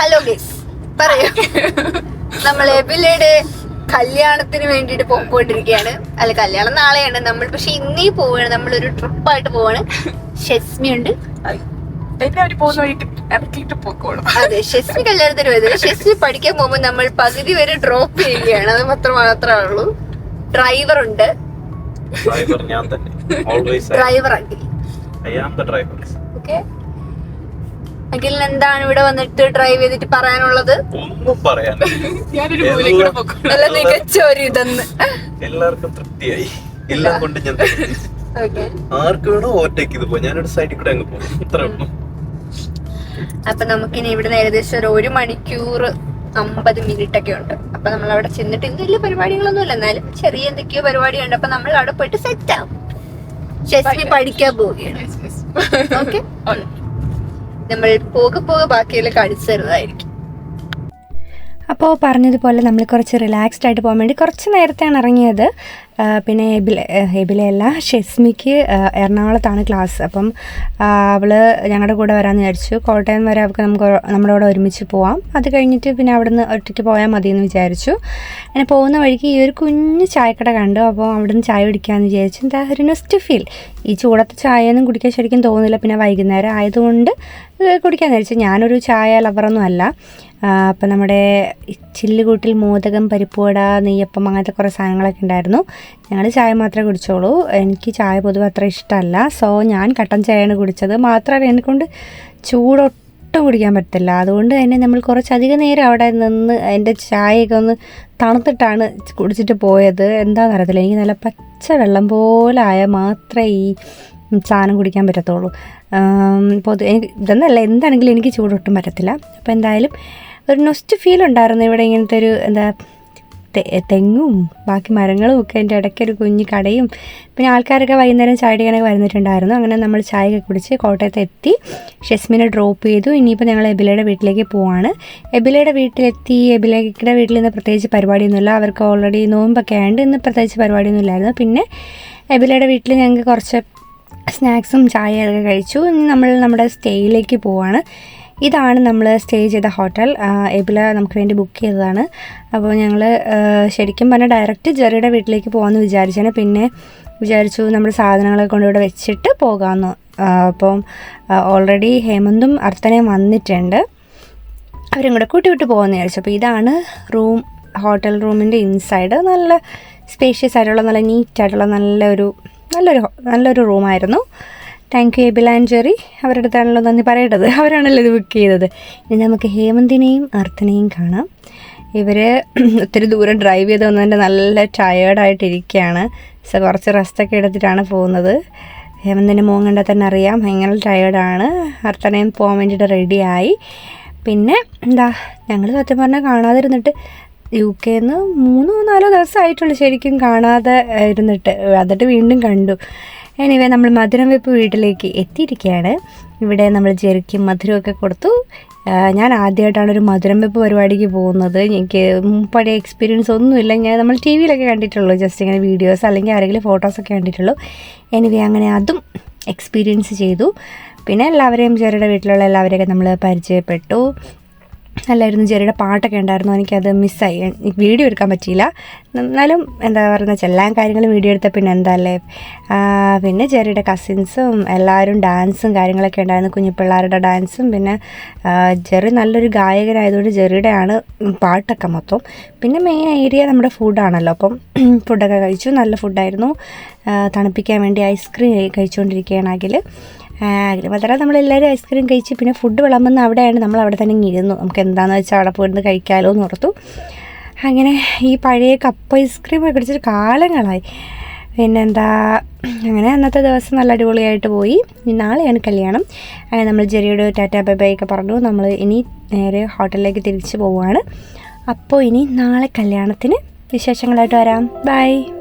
Hello guys പറയൂ. നമ്മൾ എബിലയുടെ കല്യാണത്തിന് വേണ്ടിട്ട് പോയിക്കൊണ്ടിരിക്കുകയാണ് അല്ല കല്യാണം നാളെയാണ്. നമ്മൾ പക്ഷെ ഇന്നീ പോവാണ്. നമ്മളൊരു ട്രിപ്പായിട്ട് പോവാണ്. ഷെസ്മി ഉണ്ട് അതെ ഷെസ്മി കല്യാണത്തിന് വരുന്നത് ഷെസ്മി പഠിക്കാൻ പോകുമ്പോൾ നമ്മൾ പകുതി വരെ ഡ്രോപ്പ് ചെയ്യുകയാണ്. അത് മാത്രം മാത്രമേ ഉള്ളൂ. ഡ്രൈവർ ഉണ്ട്. ഡ്രൈവർ ഞാൻ തന്നെ. Always driver Akhil I am driver okay അഖിലിന് എന്താണ് ഇവിടെ വന്നിട്ട് ഡ്രൈവ് ചെയ്തിട്ട് പറയാനുള്ളത്? ഒന്നും പറയാൻ നല്ല മികച്ച ഒരു ഇതെന്ന്. എല്ലാവർക്കും തൃപ്തിയായി. എല്ലാം കൊണ്ട് ഞാൻ തൃപ്തി. ഓക്കെ ആർക്ക് വേണോ ഓവർടേക്ക് ചെയ്ത് പോകും ഞാനൊരു സൈഡിൽ കൂടെ അങ്ങ് പോകും ഇത്ര അപ്പൊ നമുക്കിനി ഇവിടുന്ന് ഏകദേശം ഒരു ഒരു മണിക്കൂർ അമ്പത് മിനിറ്റ് ഒക്കെ ഉണ്ട്. അപ്പൊ നമ്മൾ അവിടെ ചെന്നിട്ട് ഇന്ന് വലിയ പരിപാടികളൊന്നും ഇല്ല എന്നാലും ചെറിയ എന്തൊക്കെയോ പരിപാടി ഉണ്ട് അപ്പൊ നമ്മൾ അവിടെ പോയിട്ട് സെറ്റ് ആവും. ഷെസ്മി പഠിക്കാൻ പോവുകയാണ്. ഓക്കെ നമ്മൾ പോകെ പോകെ ബാക്കിയെല്ലാം കാണിച്ചു തരുന്നതായിരിക്കും. അപ്പോൾ പറഞ്ഞതുപോലെ നമ്മൾ കുറച്ച് റിലാക്സ്ഡ് ആയിട്ട് പോകാൻ വേണ്ടി കുറച്ച് നേരത്തെയാണ് ഇറങ്ങിയത്. പിന്നെ എബില എബിലയല്ല ഷെസ്മിക്ക് എറണാകുളത്താണ് ക്ലാസ്. അപ്പം അവൾ ഞങ്ങളുടെ കൂടെ വരാമെന്ന് വിചാരിച്ചു. കോട്ടയം വരെ അവൾക്ക് നമുക്ക് നമ്മുടെ കൂടെ ഒരുമിച്ച് പോവാം. അത് കഴിഞ്ഞിട്ട് പിന്നെ അവിടെ നിന്ന് ഒറ്റയ്ക്ക് പോയാൽ മതി എന്ന് വിചാരിച്ചു. അങ്ങനെ പോകുന്ന വഴിക്ക് ഈ ഒരു കുഞ്ഞു ചായക്കട കണ്ടു. അപ്പോൾ അവിടെ നിന്ന് ചായ കുടിക്കാമെന്ന് വിചാരിച്ചു. എന്താ ഒരു നെസ്റ്റ് ഫീൽ ഈ ചൂടത്തെ ചായയൊന്നും കുടിക്കാൻ ശരിക്കും തോന്നുന്നില്ല. പിന്നെ വൈകുന്നേരം ആയതുകൊണ്ട് കുടിക്കാൻ വിചാരിച്ചു ഞാനൊരു ചായ ലവറൊന്നും അല്ല. അപ്പം നമ്മുടെ ചില്ലുകൂട്ടിൽ മോദകം പരിപ്പുവട നെയ്യപ്പം അങ്ങനത്തെ കുറേ സാധനങ്ങളൊക്കെ ഉണ്ടായിരുന്നു. ഞങ്ങൾ ചായ മാത്രമേ കുടിച്ചോളൂ. എനിക്ക് ചായ പൊതുവെ അത്ര ഇഷ്ടമല്ല. സോ ഞാൻ കട്ടൻ ചായയാണ് കുടിച്ചത്. മാത്രമല്ല എന്നെക്കൊണ്ട് ചൂടൊട്ടും കുടിക്കാൻ പറ്റില്ല. അതുകൊണ്ട് തന്നെ നമ്മൾ കുറച്ചധികം നേരം അവിടെ നിന്ന് എന്റെ ചായയൊക്കെ ഒന്ന് തണുത്തിട്ടാണ് കുടിച്ചിട്ട് പോയത്. എന്താണെന്ന് അറിയത്തില്ല. എനിക്ക് നല്ല പച്ച വെള്ളം പോലെ ആയാൽ മാത്രമേ ഈ സാധനം കുടിക്കാൻ പറ്റത്തുള്ളൂ. പൊതു എനിക്ക് ഇതെന്നല്ല എന്താണെങ്കിലും എനിക്ക് ചൂടൊട്ടും പറ്റത്തില്ല. അപ്പോൾ എന്തായാലും ഒരു നൊസ്റ്റ് ഫീൽ ഉണ്ടായിരുന്നു ഇവിടെ ഇങ്ങനത്തെ ഒരു എന്താ തെങ്ങും ബാക്കി മരങ്ങളും ഒക്കെ എന്റെ ഇടയ്ക്ക് ഒരു കുഞ്ഞു കടയും. പിന്നെ ആൾക്കാരൊക്കെ വൈകുന്നേരം ചായ കുടിക്കാനൊക്കെ വരുന്നിട്ടുണ്ടായിരുന്നു. അങ്ങനെ നമ്മൾ ചായയൊക്കെ കുടിച്ച് കോട്ടയത്ത് എത്തി. ഷെസ്മിനെ ഡ്രോപ്പ് ചെയ്തു. ഇനിയിപ്പോൾ ഞങ്ങൾ എബിലയുടെ വീട്ടിലേക്ക് പോവാണ്. എബിലയുടെ വീട്ടിലെത്തി. എബിലയുടെ വീട്ടിൽ നിന്ന് പ്രത്യേകിച്ച് പരിപാടിയൊന്നുമില്ല. അവർക്ക് ഓൾറെഡി നോമ്പൊക്കെ ആയതുകൊണ്ട് ഇന്ന് പ്രത്യേകിച്ച് പരിപാടിയൊന്നും ഇല്ലായിരുന്നു. പിന്നെ എബിലയുടെ വീട്ടിൽ ഞങ്ങൾക്ക് കുറച്ച് സ്നാക്സും ചായയൊക്കെ കഴിച്ചു. ഇനി നമ്മൾ നമ്മുടെ സ്റ്റേയിലേക്ക് പോവാണ്. ഇതാണ് നമ്മൾ സ്റ്റേ ചെയ്ത ഹോട്ടൽ. എബില നമുക്ക് വേണ്ടി ബുക്ക് ചെയ്തതാണ്. അപ്പോൾ ഞങ്ങൾ ശരിക്കും പറഞ്ഞാൽ ഡയറക്റ്റ് ജെറിയുടെ വീട്ടിലേക്ക് പോകാമെന്ന് വിചാരിച്ചാണ് പിന്നെ വിചാരിച്ചു നമ്മൾ സാധനങ്ങളെ കൊണ്ട് ഇവിടെ വെച്ചിട്ട് പോകാമെന്ന് അപ്പം ഓൾറെഡി ഹേമന്തും അർത്തനയും വന്നിട്ടുണ്ട്. അവരും കൂടെ കൂട്ടി വിട്ട് പോകുമെന്ന് വിചാരിച്ചു. അപ്പോൾ ഇതാണ് റൂം ഹോട്ടൽ റൂമിന്റെ ഇൻസൈഡ് നല്ല സ്പേഷ്യസ് ആയിട്ടുള്ള നല്ല നീറ്റ് ആയിട്ടുള്ള നല്ലൊരു നല്ലൊരു നല്ലൊരു റൂമായിരുന്നു. Thank you Abel and Jerry അവരുടെ അടുത്താണല്ലോ നന്ദി പറയേണ്ടത്. അവരാണല്ലോ ഇത് ബുക്ക് ചെയ്തത്. ഇനി നമുക്ക് ഹേമന്തിനെയും അർത്ഥനെയും കാണാം. ഇവർ ഒത്തിരി ദൂരം ഡ്രൈവ് ചെയ്ത് വന്നതിന്റെ നല്ല ടയേർഡായിട്ടിരിക്കുകയാണ് സോ കുറച്ച് റെസ്റ്റൊക്കെ എടുത്തിട്ടാണ് പോകുന്നത്. ഹേമന്തിന്റെ മോൻ കണ്ടാൽ തന്നെ അറിയാം ഭയങ്കര ടയേർഡാണ് അർത്ഥനയും പോകാൻ വേണ്ടിയിട്ട് റെഡിയായി പിന്നെ എന്താ ഞങ്ങൾ സത്യം പറഞ്ഞാൽ കാണാതിരുന്നിട്ട് യു കെന്ന് മൂന്നോ നാലോ ദിവസമായിട്ടുള്ളൂ ശരിക്കും കാണാതെ ഇരുന്നിട്ട്. എന്നിട്ട് വീണ്ടും കണ്ടു. എനിവേ നമ്മൾ മധുരം വെപ്പ് വീട്ടിലേക്ക് എത്തിയിരിക്കുകയാണ്. ഇവിടെ നമ്മൾ ജെറിക്കും മധുരമൊക്കെ കൊടുത്തു. ഞാൻ ആദ്യമായിട്ടാണ് ഒരു മധുരം വെപ്പ് പരിപാടിക്ക് പോകുന്നത്. എനിക്ക് പഴയ എക്സ്പീരിയൻസ് ഒന്നുമില്ല. ഞാൻ നമ്മൾ ടി വിയിലൊക്കെ കണ്ടിട്ടുള്ളൂ. ജസ്റ്റ് ഇങ്ങനെ വീഡിയോസ് അല്ലെങ്കിൽ ആരെങ്കിലും ഫോട്ടോസൊക്കെ കണ്ടിട്ടുള്ളൂ. എനിവേ അങ്ങനെ അതും എക്സ്പീരിയൻസ് ചെയ്തു. പിന്നെ എല്ലാവരെയും ചെറുടെ വീട്ടിലുള്ള എല്ലാവരെയൊക്കെ നമ്മൾ പരിചയപ്പെട്ടു. നല്ലായിരുന്നു ജെറിയുടെ പാട്ടൊക്കെ ഉണ്ടായിരുന്നു എനിക്കത് മിസ്സായി. വീഡിയോ എടുക്കാൻ പറ്റിയില്ല. എന്നാലും എന്താ പറയുക എല്ലാ കാര്യങ്ങളും വീഡിയോ എടുത്ത പിന്നെ എന്താ അല്ലേ? പിന്നെ ജെറിയുടെ കസിൻസും എല്ലാവരും ഡാൻസും കാര്യങ്ങളൊക്കെ ഉണ്ടായിരുന്നു കുഞ്ഞു പിള്ളേരുടെ ഡാൻസും പിന്നെ ജെറി നല്ലൊരു ഗായകനായതുകൊണ്ട് ജെറിയുടെ ആണ് പാട്ടൊക്കെ മൊത്തം. പിന്നെ മെയിൻ ഏരിയ നമ്മുടെ ഫുഡാണല്ലോ അപ്പം ഫുഡൊക്കെ കഴിച്ചു നല്ല ഫുഡായിരുന്നു തണുപ്പിക്കാൻ വേണ്ടി ഐസ്ക്രീം കഴിച്ചുകൊണ്ടിരിക്കുകയാണ് അഖിൽ അഖിൽ നമ്മളെല്ലാവരും ഐസ്ക്രീം കഴിച്ച് പിന്നെ ഫുഡ് വിളമ്പുന്ന അവിടെയാണ് നമ്മൾ അവിടെ തന്നെ ഇരുന്നു. നമുക്ക് എന്താണെന്ന് വെച്ചാൽ അവിടെ പോയിരുന്ന് കഴിക്കാമല്ലോ എന്ന് ഓർത്തു. അങ്ങനെ ഈ പഴയ കപ്പ് ഐസ്ക്രീം കഴിച്ചിട്ട് കാലങ്ങളായി. പിന്നെന്താ അങ്ങനെ അന്നത്തെ ദിവസം നല്ല അടിപൊളിയായിട്ട് പോയി. നാളെയാണ് കല്യാണം. അങ്ങനെ നമ്മൾ ജെറിയുടെ ടാറ്റ ബൈ ബൈ ഒക്കെ പറഞ്ഞു. നമ്മൾ ഇനി നേരെ ഹോട്ടലിലേക്ക് തിരിച്ചു പോവുകയാണ് അപ്പോൾ ഇനി നാളെ കല്യാണത്തിന് വിശേഷങ്ങളായിട്ട് വരാം. ബൈ.